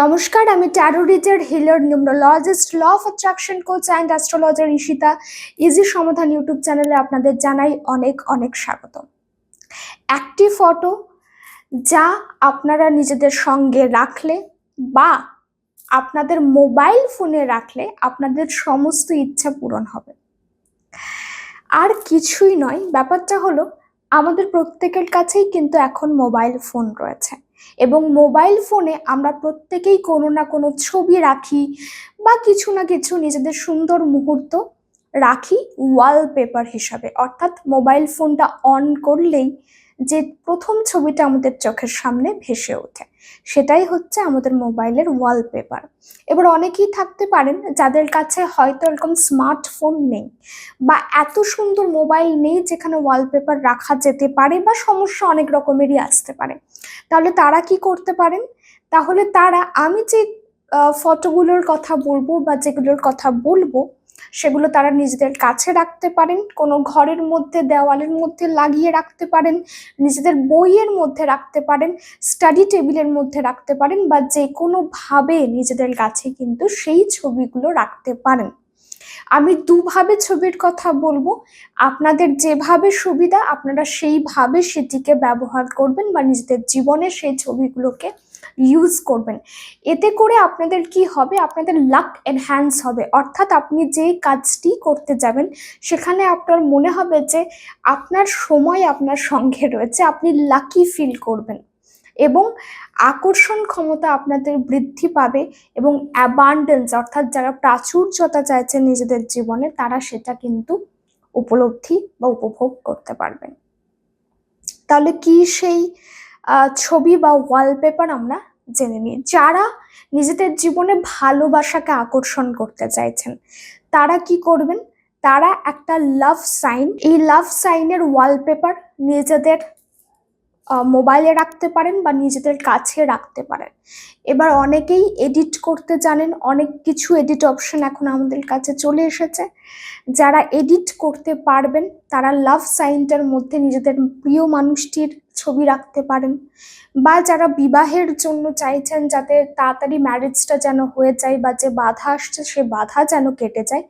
নমস্কার, আমি tarot reader healer numerologist law of attraction coach and astrologer Ishita. Easy সমাধান YouTube চ্যানেলে আপনাদের জানাই অনেক অনেক স্বাগত একটি ফটো যা আপনারা নিজেদের সঙ্গে রাখলে বা আপনাদের মোবাইল ফোনে রাখলে আপনাদের সমস্ত ইচ্ছা পূরণ হবে। আর কিছুই নয়, ব্যাপারটা হলো আমাদের প্রত্যেকের কাছেই কিন্তু এখন মোবাইল ফোন রয়েছে। এবং মোবাইল ফোনে আমরা প্রত্যেকেই কোনো না কোনো ছবি রাখি বা কিছু না কিছু নিজেদের সুন্দর মুহূর্ত রাখি ওয়ালপেপার হিসাবে। অর্থাৎ মোবাইল ফোনটা অন করলেই যে প্রথম ছবিটা আমাদের চোখের সামনে ভেসে ওঠে। সেটাই হচ্ছে আমাদের মোবাইলের ওয়ালপেপার এবার অনেকেই থাকতে পারেন যাদের কাছে হয়তো এরকম স্মার্টফোন নেই বা এত সুন্দর মোবাইল নেই যেখানে ওয়ালপেপার রাখা যেতে পারে বা সমস্যা অনেক রকমেরই আসতে পারে। তাহলে তারা কি করতে পারেন? তাহলে তারা আমি যে ফটোগুলোর কথা বলব বা যেগুলোর কথা বলব সেগুলো তারা নিজেদের কাছে রাখতে পারেন, কোনো ঘরের মধ্যে, দেওয়ালের মধ্যে লাগিয়ে রাখতে পারেন, নিজেদের বইয়ের মধ্যে রাখতে পারেন স্টাডি টেবিলের মধ্যে রাখতে পারেন বা যে কোনোভাবে নিজেদের কাছে কিন্তু সেই ছবিগুলো রাখতে পারেন। আমি দুভাবে ছবির কথা বলব, আপনাদের যেভাবে সুবিধা আপনারা সেইভাবে সেটিকে ব্যবহার করবেন বা নিজেদের জীবনে সেই ছবিগুলোকে ইউজ করবেন। এতে করে আপনাদের কি হবে? আপনাদের লাক এনহ্যান্স হবে। অর্থাৎ আপনি যে কাজটি করতে যাবেন, সেখানে আপনার মনে হবে যে আপনার সময় আপনার সঙ্গে রয়েছে, আপনি লাকি ফিল করবেন। এবং আকর্ষণ ক্ষমতা আপনাদের বৃদ্ধি পাবে এবং অ্যাবান্ডেন্স অর্থাৎ যারা প্রাচুর্যতা চাইছে নিজেদের জীবনে, তারা সেটা কিন্তু উপলব্ধি বা উপভোগ করতে পারবেন। তাহলে কি সেই ছবি বা ওয়ালপেপার আমরা জেনে নিই। যারা নিজেদের জীবনে ভালোবাসাকে আকর্ষণ করতে চাইছেন, তারা কি করবেন? তারা একটা লাভ সাইন এই লাভ সাইনের ওয়ালপেপার নিজেদের মোবাইলে রাখতে পারেন বা নিজেদের কাছে রাখতে পারেন। এবার অনেকেই এডিট করতে জানেন, অনেক কিছু এডিট অপশন এখন আমাদের কাছে চলে এসেছে। যারা এডিট করতে পারবেন, তারা লাভ সাইনটার মধ্যে নিজেদের প্রিয় মানুষটির ছবি রাখতে পারেন বা যারা বিবাহের জন্য চাইছেন যাতে তাড়াতাড়ি ম্যারেজটা যেন হয়ে যায় বা যে বাধা আসছে সে বাধা যেন কেটে যায়,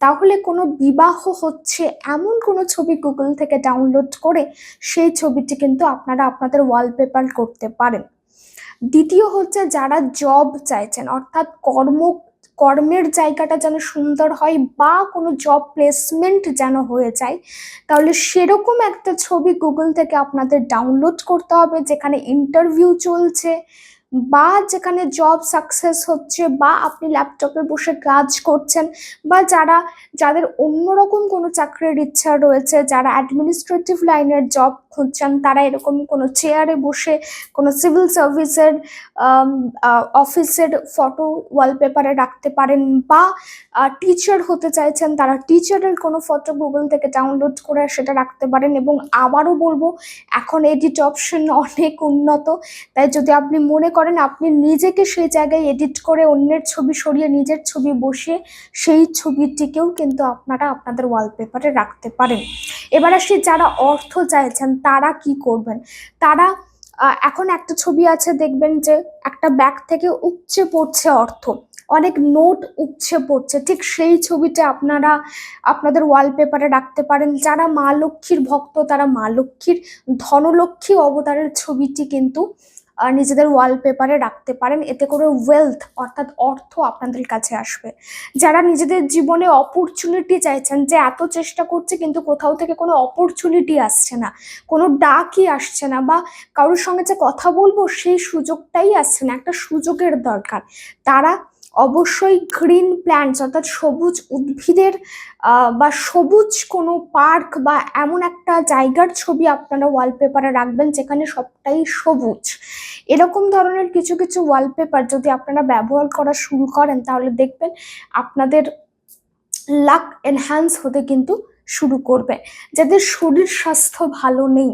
তাহলে কোনো বিবাহ হচ্ছে এমন কোনো ছবি গুগল থেকে ডাউনলোড করে সেই ছবিটি কিন্তু আপনারা আপনাদের ওয়ালপেপার করতে পারেন। দ্বিতীয় হচ্ছে যারা জব চাইছেন, অর্থাৎ কর্ম কর্মের জায়গাটা যেন সুন্দর হয় বা কোনো জব প্লেসমেন্ট যেন হয়ে যায়, তাহলে সেরকম একটা ছবি গুগল থেকে আপনাদের ডাউনলোড করতে হবে, যেখানে ইন্টারভিউ চলছে বা যেখানে জব সাকসেস হচ্ছে বা আপনি ল্যাপটপে বসে কাজ করছেন বা যারা, যাদের অন্যরকম কোনো চাকরির ইচ্ছা রয়েছে, যারা অ্যাডমিনিস্ট্রেটিভ লাইনের জব খুঁজছেন, তারা এরকম কোনো চেয়ারে বসে, কোনো সিভিল সার্ভিসের অফিসের ফটো ওয়ালপেপারে রাখতে পারেন বা টিচার হতে চাইছেন, তারা টিচারের কোনো ফটো গুগল থেকে ডাউনলোড করে সেটা রাখতে পারেন এবং আবারও বলব, এখন এডিট অপশন অনেক উন্নত। তাই যদি আপনি মনে করেন, আপনি নিজেকে সেই জায়গায় এডিট করে অন্যের ছবি সরিয়ে নিজের ছবি বসিয়ে সেই ছবিটিকেও কিন্তু আপনারা আপনাদের ওয়ালপেপারে রাখতে পারেন। এবার আসি যারা অর্থ চাইছেন তারা কি করবেন? তারা এখন একটা ছবি আছে দেখবেন যে একটা ব্যাগ থেকে উপচে পড়ছে অর্থ। অনেক নোট উপচে পড়ছে। ঠিক সেই ছবিটা আপনারা আপনাদের ওয়ালপেপারে রাখতে পারেন। যারা মা লক্ষ্মীর ভক্ত, তারা মা লক্ষ্মীর ধনলক্ষ্মী অবতারের ছবিটি কিন্তু নিজেদের ওয়ালপেপারে রাখতে পারেন। এতে করে ওয়েলথ অর্থাৎ অর্থ আপনাদের কাছে আসবে। যারা নিজেদের জীবনে অপরচুনিটি চাইছেন, যে এত চেষ্টা করছে কিন্তু কোথাও থেকে কোনো অপরচুনিটি আসছে না, কোনো ডাকই আসছে না বা কারোর সঙ্গে যে কথা বলব, সেই সুযোগটাই আসছে না। একটা সুযোগের দরকার। তারা অবশ্যই গ্রিন প্ল্যান্টস অর্থাৎ সবুজ উদ্ভিদের বা সবুজ কোনো পার্ক বা এমন একটা জায়গার ছবি আপনারা ওয়ালপেপারে রাখবেন যেখানে সবটাই সবুজ। এরকম ধরনের কিছু কিছু ওয়ালপেপার যদি আপনারা ব্যবহার করা শুরু করেন, তাহলে দেখবেন আপনাদের লাক এনহ্যান্স হতে কিন্তু শুরু করবে। যাদের শরীর স্বাস্থ্য ভালো নেই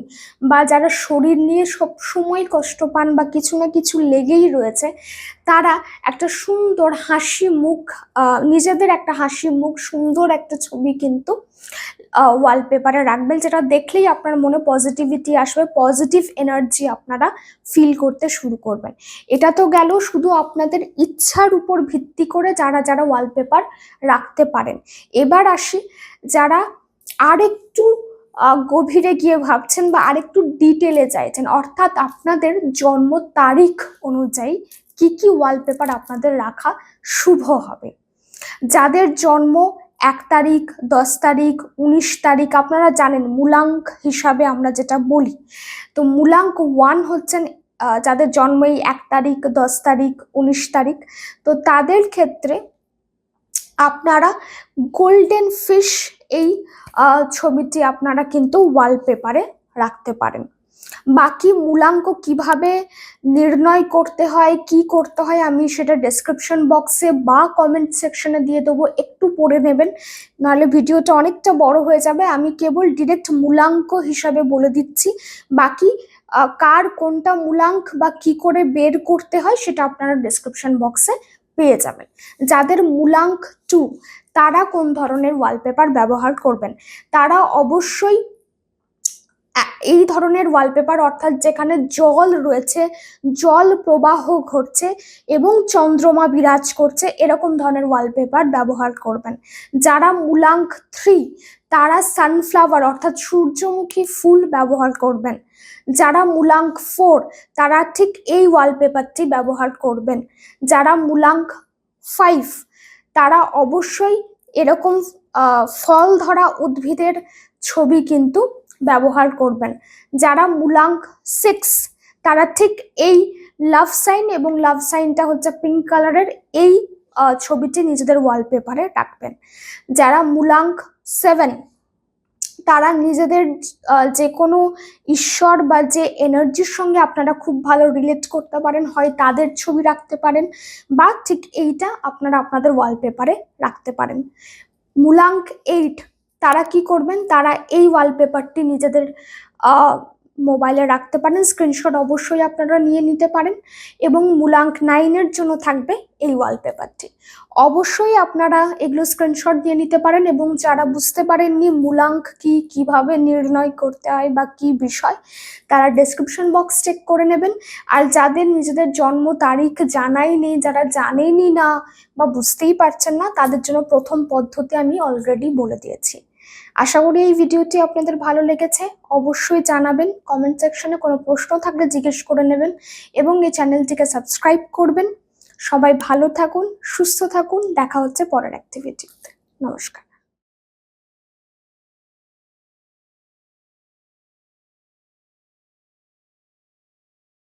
বা যারা শরীর নিয়ে সব সময় কষ্ট পান বা কিছু না কিছু লেগেই রয়েছে, তারা একটা সুন্দর হাসি মুখ নিজেদের একটা হাসি মুখ, সুন্দর একটা ছবি কিন্তু ওয়ালপেপারে রাখবেন, যেটা দেখলেই আপনার মনে পজিটিভিটি আসবে পজিটিভ এনার্জি আপনারা ফিল করতে শুরু করবেন। এটা তো গেল শুধু আপনাদের ইচ্ছার উপর ভিত্তি করে যারা যারা ওয়ালপেপার রাখতে পারেন। এবার আসি যারা আরেকটু গভীরে গিয়ে ভাবছেন বা আরেকটু ডিটেলে চাইছেন। অর্থাৎ আপনাদের জন্ম তারিখ অনুযায়ী কি কি ওয়ালপেপার আপনাদের রাখা শুভ হবে। যাদের জন্ম এক তারিখ, দশ তারিখ, উনিশ তারিখ, আপনারা জানেন মূলাঙ্ক হিসাবে আমরা যেটা বলি। তো মূলাঙ্ক ওয়ান হচ্ছেন যাদের জন্ম এই এক তারিখ, দশ তারিখ, উনিশ তারিখ। তো তাদের ক্ষেত্রে আপনারা গোল্ডেন ফিশ এই ছবিটি আপনারা কিন্তু ওয়ালপেপারে রাখতে পারেন। বাকি মূলাঙ্ক কীভাবে নির্ণয় করতে হয়, কি করতে হয়, আমি সেটা ডেসক্রিপশন বক্সে বা কমেন্ট সেকশনে দিয়ে দেবো, একটু পড়ে নেবেন, নাহলে ভিডিওটা অনেকটা বড় হয়ে যাবে। আমি কেবল ডিরেক্ট মূলাঙ্ক হিসাবে বলে দিচ্ছি। বাকি কার কোনটা মূলাঙ্ক বা কি করে বের করতে হয়, সেটা আপনারা ডেসক্রিপশন বক্সে পেয়ে যাবেন। যাদের মূলাঙ্ক টু তারা কোন ধরনের ওয়ালপেপার ব্যবহার করবেন? তারা অবশ্যই এই ধরনের ওয়ালপেপার অর্থাৎ যেখানে জল রয়েছে, জল প্রবাহ ঘটছে এবং চন্দ্রমা বিরাজ করছে, এরকম ধরনের ওয়ালপেপার ব্যবহার করবেন। যারা মূলাঙ্ক থ্রি তারা সানফ্লাওয়ার অর্থাৎ সূর্যমুখী ফুল ব্যবহার করবেন। যারা মূলাঙ্ক ফোর তারা ঠিক এই ওয়ালপেপারটি ব্যবহার করবেন। যারা মূলাঙ্ক ফাইভ তারা অবশ্যই এরকম ফল ধরা উদ্ভিদের ছবি কিন্তু ব্যবহার করবেন। যারা মূলাঙ্ক সিক্স তারা ঠিক এই লাভ সাইন এবং লাভ সাইনটা হচ্ছে পিঙ্ক কালারের এই ছবিটি নিজেদের ওয়ালপেপারে রাখবেন। যারা মূলাঙ্ক সেভেন তারা নিজেদের যে কোনো ঈশ্বর বা যে এনার্জির সঙ্গে আপনারা খুব ভালো রিলেট করতে পারেন, হয় তাদের ছবি রাখতে পারেন, বা ঠিক এইটা আপনারা আপনাদের ওয়ালপেপারে রাখতে পারেন। মূলাঙ্ক এইট তারা কি করবেন? তারা এই ওয়ালপেপারটি নিজেদের মোবাইলে রাখতে পারেন, স্ক্রিনশট অবশ্যই আপনারা নিয়ে নিতে পারেন এবং মূলাঙ্ক নাইনের জন্য থাকবে এই ওয়ালপেপারটি অবশ্যই আপনারা এগুলো স্ক্রিনশট দিয়ে নিতে পারেন এবং যারা বুঝতে পারেননি মূলাঙ্ক কি কীভাবে নির্ণয় করতে হয় বা কি বিষয়, তারা ডেসক্রিপশন বক্স চেক করে নেবেন। আর যাদের নিজেদের জন্ম তারিখ জানাই নেই, যারা জানেনই না বা বুঝতেই পারছেন না, তাদের জন্য প্রথম পদ্ধতি আমি অলরেডি বলে দিয়েছি। আশা করি এই ভিডিওটি আপনাদের ভালো লেগেছে। অবশ্যই জানাবেন কমেন্ট সেকশনে কোনো প্রশ্ন থাকলে জিজ্ঞেস করে নেবেন এবং এই চ্যানেলটিকে সাবস্ক্রাইব করবেন। সবাই ভালো থাকুন, সুস্থ থাকুন। দেখা হচ্ছে পরের অ্যাক্টিভিটিতে নমস্কার।